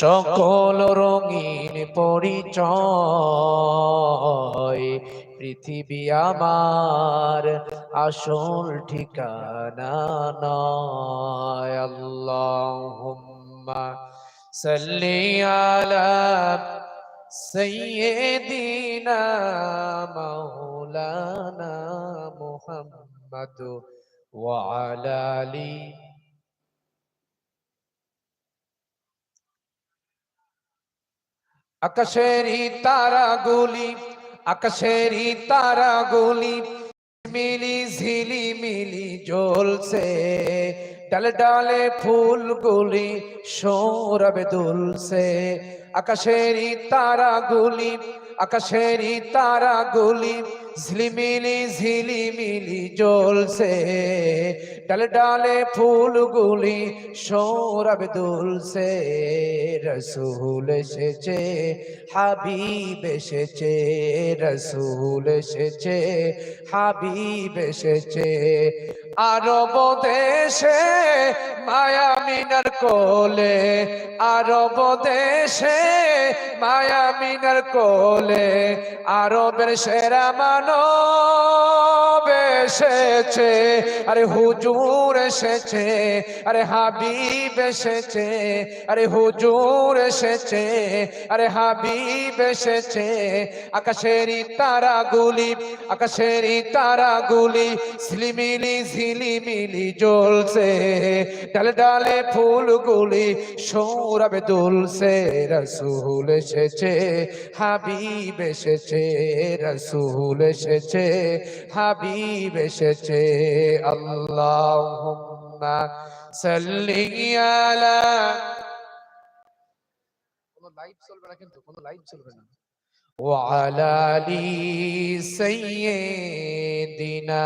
সকল রঙিন পরিচয়, পৃথিবী আমার আসল ঠিকানা নয়। আল্লাহুম্মা সাল্লি আলা সাইয়্যিদিনা মাওলানা মুহাম্মদ ওয়া আলা আলি আকাশেরই তারাগুলি আকাশেরই তারাগুলি মিলি ঝিলি মিলি জ্বলছে। ডালে ডালে ফুলগুলি সৌরভে দুলছে। আকাশেরই তারাগুলি আকাশেরই তারাগুলি ঝিলিমিলি ঝিলিমিলি জ্বলছে। ডালে ডালে ফুলগুলি সৌরভ দুলছে। রসুল এসেছে, হাবিব এসেছে, রসুল এসেছে, হাবিব এসেছে। আরব দেশে মায়া মিনার কোলে, আরব দেশে মায়া মিনার কোলে, আরবের সেরা এসেছে। আরে হুজুর এসেছে, আরে হাবিব এসেছে, আরে হুজুর এসেছে, আরে হাবিব এসেছে। আকাশেরই তারাগুলি আকাশেরই তারাগুলি, ঝিলিমিলি ঝিলিমিলি জ্বলছে। ডালে ডালে ফুলগুলি সৌরভে দুলছে। রসুল এসেছে, হাবিব এসেছে, রসুল এসেছে হাবিব এসেছে আল্লাহুম্মা সাল্লি আলা কোনো লাইভ চলবে না কিন্তু কোনো লাইভ চলবে না وعلى آل سيدنا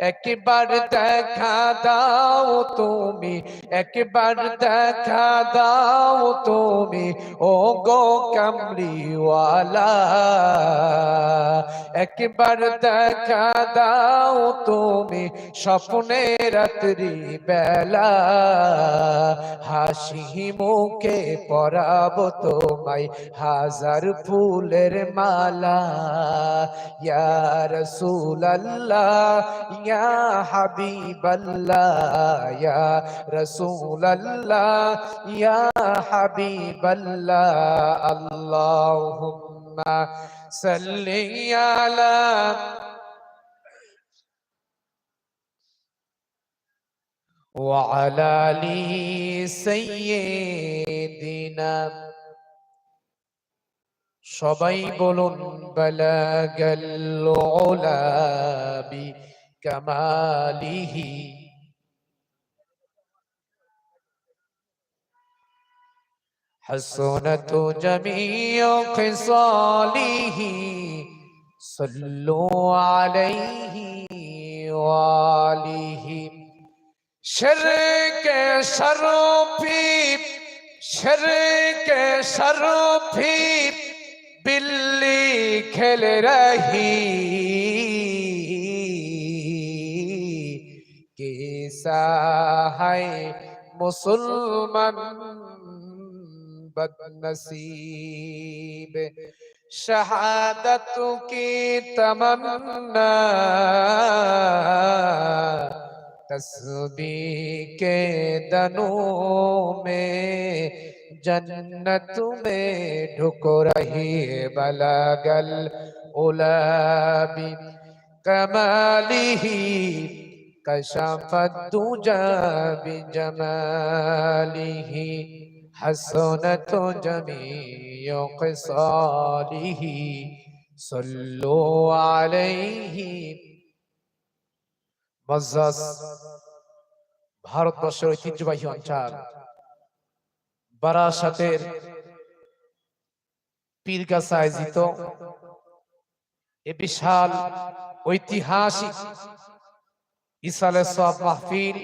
একবার দেখা দাও তুমি, একবার দেখা দাও তুমি ও গো কামলিওয়ালা। একবার দেখা দাও তুমি, স্বপ্নে রাত্রি বেলা। হাসি মুখে পরাব তোমায়, হাজার ফুলের মালা। ইয়া রাসূলুল্লাহ ইয়া হাবিবাল্লাহ ইয়া রাসূলুল্লাহ ইয়া হাবিবাল্লাহ আল্লাহুম্মা সাল্লি আলা وعلى آل سيدنا সবাই বলুন বালাগাল উলাবি كماله حسنة جميع خصاله صلوا عليه وآله شرك شرفي شرك شرفي بلي کھل رہی कैसा है मुसलमान बदनसीब शहादत की तमन्ना तस्बीह के दनों में जन्नत में ढुक रही है बलागल उलाबी कमालिही كشف الدجى بجماله, حسنة جميع خصاله. صلوا عليه. মজাস ভারতবর্ষের ঐতিহ্যবাহী অঞ্চল। বারাসাতের পীরগাছা আয়োজিত। এ বিশাল ঐতিহাসিক সব মাহফিল।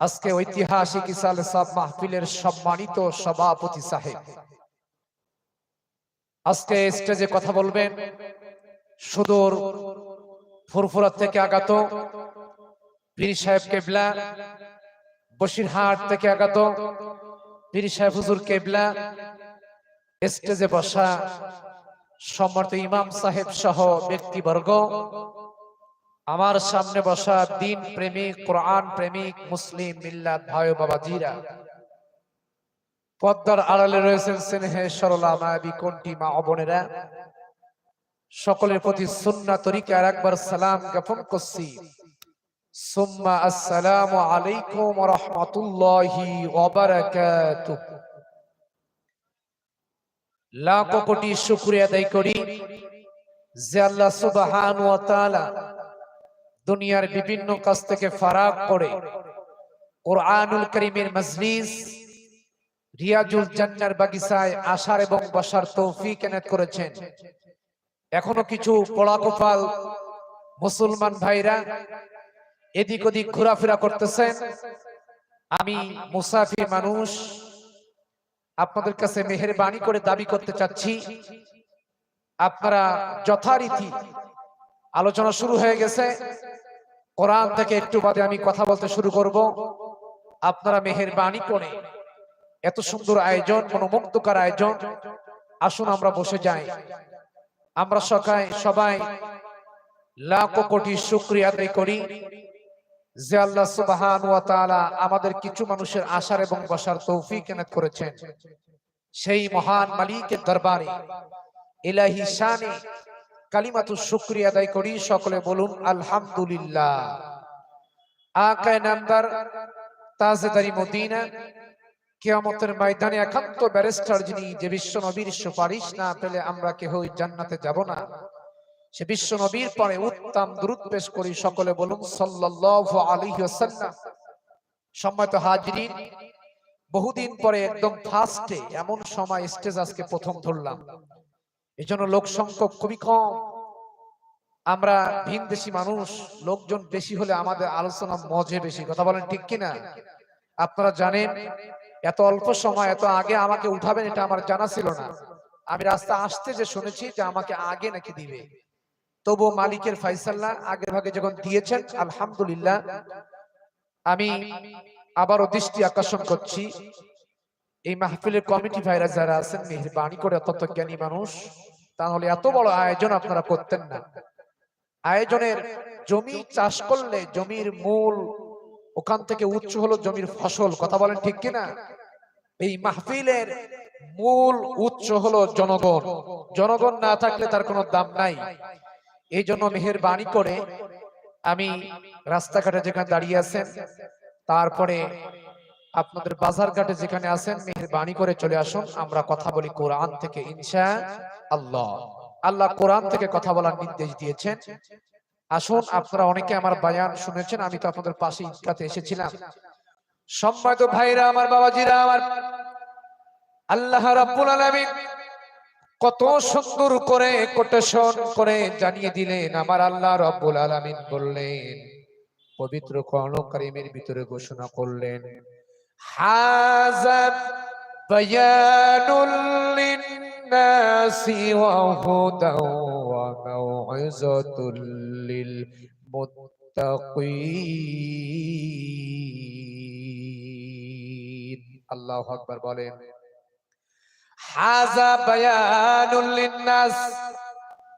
আজকে ঐতিহাসিক ইসালে সব মাহফিলের সম্মানিত সভাপতি সাহেব। আজকে স্টেজে কথা বলবেন সুদূর ফুরফুরা থেকে আগত পীর সাহেব কেবলা, বসিরহাট থেকে আগত পীর সাহেব হুজুর কেবলা স্টেজে বসা সম্মানিত ইমাম সাহেব সহ ব্যক্তিবর্গ আমার সামনে বসা দিন প্রেমিক, কোরআন প্রেমিক, মুসলিম, মিল্লাত ভাই ও বাবাজিরা। পদ্মার আড়ালে রয়েছেন স্নেহে সরলা মায়াবী কোনটি মা অবনেরা সকলের প্রতি সুন্না তরিকার একবার সালাম জ্ঞাপন করছি। সুম্মা আসসালামু আলাইকুম রাহমাতুল্লাহি লাখো কোটি শুকরিয়া আদায় করি যে আল্লাহ তাআলা দুনিয়ার বিভিন্ন কাজ থেকে ফারাক করে কোরআনুল করিমের মজলিস রিয়াজুল জান্নার বাগিচায় আসার এবং বসার তৌফিক এনায়েত করেছেন। এখনও কিছু পড়া কপাল মুসলমান ভাইরা এদিক ওদিক ঘোরাফেরা করতেছেন। আমি মুসাফির মানুষ, আপনাদের কাছে মেহেরবানি করে দাবি করতে চাচ্ছি, আপনারা যথারীতি আলোচনা শুরু হয়ে গেছে। কোরআন থেকে একটু বাদে আমি কথা বলতে শুরু করব। আপনারা মেহেরবানি করে এত সুন্দর আয়োজন কোন মুক্তকার আয়োজন। আসুন আমরা বসে যাই। আমরা সকাই সবাই লাখ কোটি শুক্রিয়া আদায় করি যে আল্লাহ সুবহান ওয়া তাআলা আমাদের কিছু মানুষের আসার এবং বসার তৌফিক এনায়েত করেছেন। সেই মহান মালিকের দরবারে, ইলাহি শানে কালিমাতু শুকরিয়া আদায় করি। সকলে বলুন, আলহামদুলিল্লাহ। আকায় নামদার তাজেদারি মদিনা, কিয়ামতের ময়দানে একান্ত ব্যারিস্টার যিনি, যে বিশ্ব নবীর সুপারিশ না পেলে আমরা কেহই জান্নাতে যাব না। সে বিশ্ব নবীর পরে উত্তম দ্রুত পেশ করি। সকলে বলুন, সাল্লাল্লাহু আলাইহি ওয়াসাল্লাম। সম্মানিত হাজিরিন, বহুদিন পরে একদম ফার্স্টে এমন সময় স্টেজ আজকে প্রথম ধরলাম। এই জন্য লোক সংখ্যক খুবই কম। আমরা ভিন দেশি মানুষ, লোকজন বেশি হলে আমাদের আলোচনা মজে বেশি। কথা বলেন ঠিক কিনা? আপনারা জানেন, এত অল্প সময়, এত আগে আমাকে উঠাবেন, এটা আমার জানা ছিল না। আমি রাস্তা আসতে যে শুনেছি, যে আমাকে আগে নাকি দিবে। তবু মালিকের ফাইসাল্লাহ আগের ভাগে যখন দিয়েছেন, আলহামদুলিল্লাহ, আমি আবারও দৃষ্টি আকর্ষণ করছি। এই মাহফিলের কমিটি ভাইরা যারা আছেন, মেহরবানি করে অত্যন্ত জ্ঞানী মানুষ। তাহলে এত বড় আয়োজন আপনারা করতেন না। আয়োজনের জমি চাষ করলে জমির মূল ওখান থেকে উচ্চ হলো জমির ফসল, কথা বলেন ঠিক কিনা? এই মাহফিলের মূল উচ্চ হলো জনগণ। জনগণ না থাকলে তার কোনো দাম নাই। এই জন্য মেহরবানি করে আমি রাস্তাঘাটে যেখানে দাঁড়িয়ে আছেন, তারপরে আপনাদের বাজার ঘাটে যেখানে আছেন, মেহরবানি করে চলে আসুন। আমরা কথা বলি কোরআন থেকে, ইনশা আল্লাহ। আল্লাহ কোরআন থেকে কথা বলার নির্দেশ দিয়েছেন। আসুন, আপনারা অনেকে আমার বায়ান শুনেছেন, আমি তো আপনাদের পাশে ইটকাতে এসেছিলাম। সম্মানিত ভাইরা, আমার বাবাজিরা, আমার আল্লাহ রাব্বুল আলামিন কত সুন্দর করে কোটেশন করে জানিয়ে দিলেন, আমার আল্লাহ রাব্বুল আলামিন বললেন, পবিত্র কোরআন কারীমের ভিতরে ঘোষণা করলেন, হাযা বায়ানুল লিন-নাসি ওয়া মাউইযাতুল লিল মুত্তাকিন আল্লাহু আকবার বলেন হাযা বায়ানুল লিন-নাস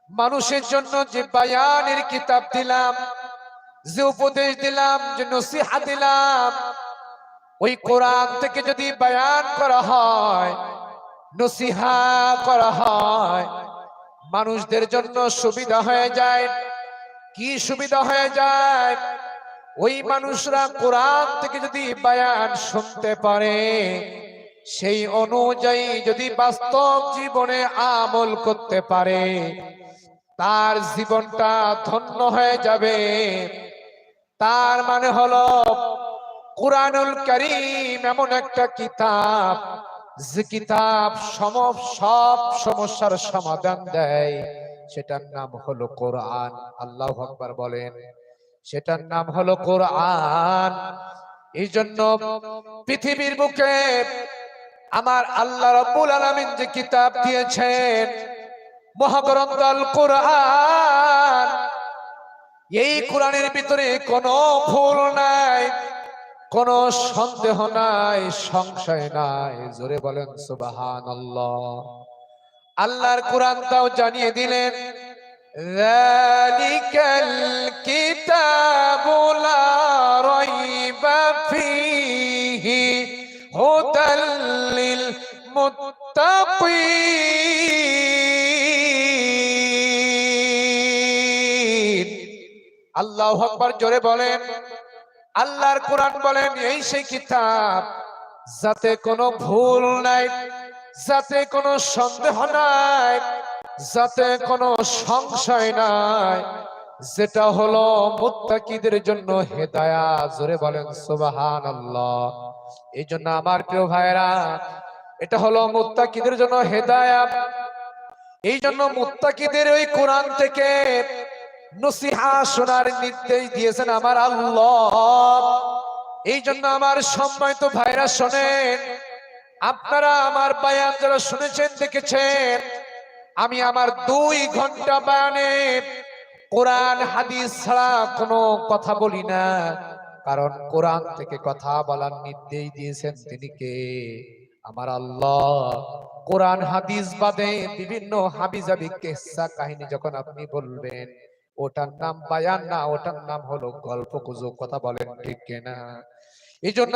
মানুষের জন্য যে বায়ানের কিতাব দিলাম, যে উপদেশ দিলাম, যে নসিহা দিলাম, ওই কোরআন থেকে যদি বয়ান করা হয় নসিহা করা হয়। মানুষদের জন্য সুবিধা হয়ে যায়। কি সুবিধা হয়ে যায়? ওই মানুষরা কোরআন থেকে যদি বয়ান শুনতে পারে, সেই অনুযায়ী যদি বাস্তব জীবনে আমল করতে পারে, তার জীবনটা ধন্য হয়ে যাবে। তার মানে হলো, কোরআনুল করিম এমন একটা কিতাব যে কিতাব সম, সব সমস্যার সমাধান দেয়, সেটার নাম হলো কোরআন। আল্লাহ আকবার বলেন, সেটার নাম হলো কোরআন। এই জন্য পৃথিবীর বুকে আমার আল্লাহ রাব্বুল আলামিন যে কিতাব দিয়েছেন, মহাগ্রন্থ কোরআন এই কোরআনের ভিতরে কোনো ভুল নাই। কোন সন্দেহ নাই সংশয় নাই জোরে বলেন সুবাহান আল্লাহর কোরআন তাও জানিয়ে দিলেন ذلك الكتاب لا ريب فيه هدى للمتقين আল্লাহ আকবার জোরে বলেন আল্লাহর কোরআন বলেন, এই সেই কিতাব যাতে কোনো ভুল নাই, যাতে কোনো সন্দেহ নাই, যাতে কোনো সংশয় নাই, যেটা হলো মুত্তাকিদের জন্য হেদায়া। জোরে বলেন সুবাহান আল্লাহ এই জন্য আমার প্রিয় ভাইরা এটা হলো মুত্তাকিদের জন্য হেদায়া। এই জন্য মুত্তাকিদের ওই কোরআন থেকে নসিহা শোনার নির্দেশ দিয়েছেন আমার আল্লাহ। এই জন্য আমার সম্মানিত ভাইরা শোনেন, আপনারা আমার বায়ান যারা শুনেছেন, দেখেছেন, আমি আমার দুই ঘণ্টা বায়ানে কোরআন, হাদিস ছাড়া কোনো কথা বলি না। কারণ কোরআন থেকে কথা বলার নির্দেশ দিয়েছেন তিনি কে? আমার আল্লাহ। কোরআন, হাদিস বাদে বিভিন্ন হাবিজাবি কেসা কাহিনী যখন আপনি বলবেন ওটার নাম বায়ান না ওটার নাম হলো গল্প গুজব কথা বলেন ঠিক কেনা? এই জন্য